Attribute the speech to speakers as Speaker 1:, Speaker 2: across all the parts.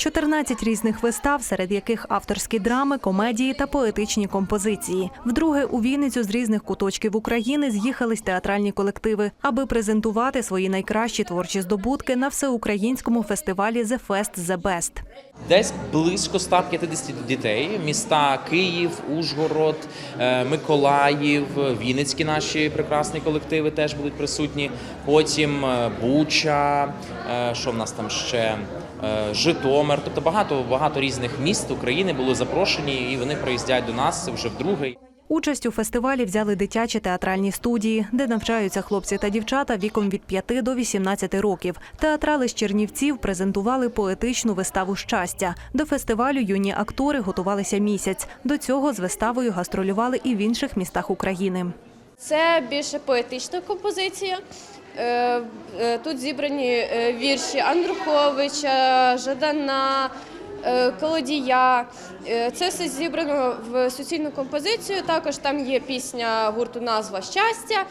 Speaker 1: 14 різних вистав, серед яких авторські драми, комедії та поетичні композиції. Вдруге у Вінницю з різних куточків України з'їхались театральні колективи, аби презентувати свої найкращі творчі здобутки на всеукраїнському фестивалі The Fest The Best.
Speaker 2: Десь близько 150 дітей. Міста Київ, Ужгород, е, Миколаїв, Вінницькі наші прекрасні колективи теж будуть присутні. Потім е, Буча, е, що в нас там ще Житомир. Тобто багато багато різних міст України були запрошені, і вони приїздять до нас вже вдруге.
Speaker 1: Участь у фестивалі взяли дитячі театральні студії, де навчаються хлопці та дівчата віком від 5 до 18 років. Театрали з Чернівців презентували поетичну виставу щастя. До фестивалю юні актори готувалися місяць. До цього з виставою гастролювали і в інших містах України.
Speaker 3: Це більше поетична композиція. Е, е, Тут зібрані е, вірші Андруховича, Жадана, Колодія. Це все зібрано в суцільну композицію. Також там є пісня гурту Назва щастя.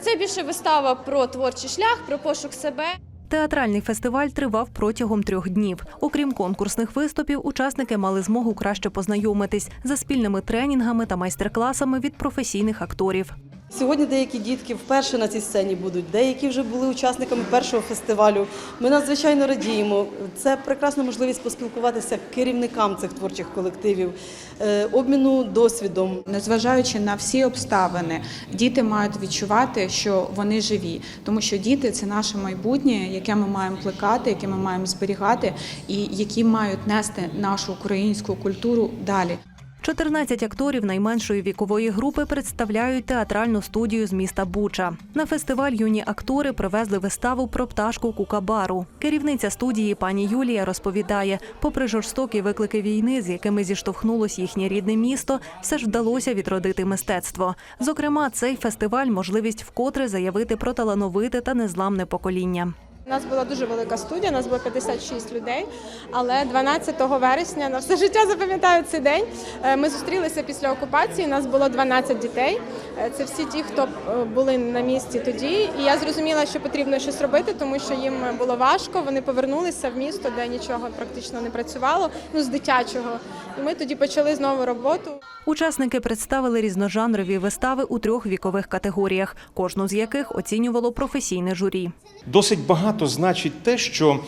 Speaker 3: Це більше вистава про творчий шлях, про пошук себе.
Speaker 1: Театральний фестиваль тривав протягом трьох днів. Окрім конкурсних виступів, учасники мали змогу краще познайомитись за спільними тренінгами та майстер-класами від професійних акторів.
Speaker 4: Сьогодні деякі дітки вперше на цій сцені будуть, деякі вже були учасниками першого фестивалю. Ми надзвичайно радіємо. Це прекрасна можливість поспілкуватися керівникам цих творчих колективів, е, обміну досвідом.
Speaker 5: Незважаючи на всі обставини, діти мають відчувати, що вони живі, тому що діти це наше майбутнє, яке ми маємо плекати, яке ми маємо зберігати, і які мають нести нашу українську культуру далі.
Speaker 1: 14 акторів найменшої вікової групи представляють театральну студію з міста Буча. На фестиваль юні актори привезли виставу про пташку Кукабару. Керівниця студії пані Юлія розповідає, попри жорстокі виклики війни, з якими зіштовхнулось їхнє рідне місто, все ж вдалося відродити мистецтво. Зокрема, цей фестиваль можливість вкотре заявити про талановите та незламне покоління.
Speaker 6: У нас була дуже велика студія, у нас було 56 людей. Але 12 вересня на все життя запам'ятаю цей день. е, Ми зустрілися після окупації. У нас було 12 дітей. Е, Це всі ті, хто е, були на місці тоді. І я зрозуміла, що потрібно щось робити, тому що їм було важко. Вони повернулися в місто, де нічого практично не працювало. Ну з дитячого. І ми тоді почали знову роботу.
Speaker 1: Учасники представили різножанрові вистави у трьох вікових категоріях, кожну з яких оцінювало професійне журі.
Speaker 7: Досить багато значить те, що е,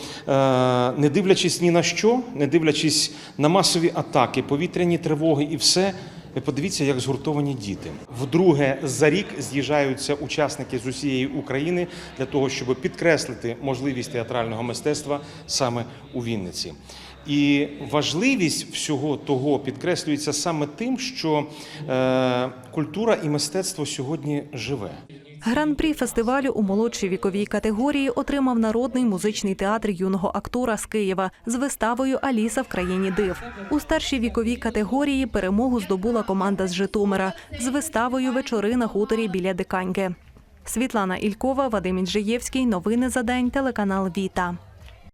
Speaker 7: не дивлячись ні на що, не дивлячись на масові атаки, повітряні тривоги і все. Подивіться, як згуртовані діти. Вдруге за рік з'їжджаються учасники з усієї України для того, щоб підкреслити можливість театрального мистецтва саме у Вінниці. І важливість всього того підкреслюється саме тим, що е, культура і мистецтво сьогодні живе.
Speaker 1: Гран-прі фестивалю у молодшій віковій категорії отримав народний музичний театр юного актора з Києва з виставою Аліса в країні див. У старшій віковій категорії перемогу здобула команда з Житомира з виставою Вечори на хуторі біля Диканьки. Світлана Ількова, Вадим Інжиєвський. Новини за день. Телеканал Віта.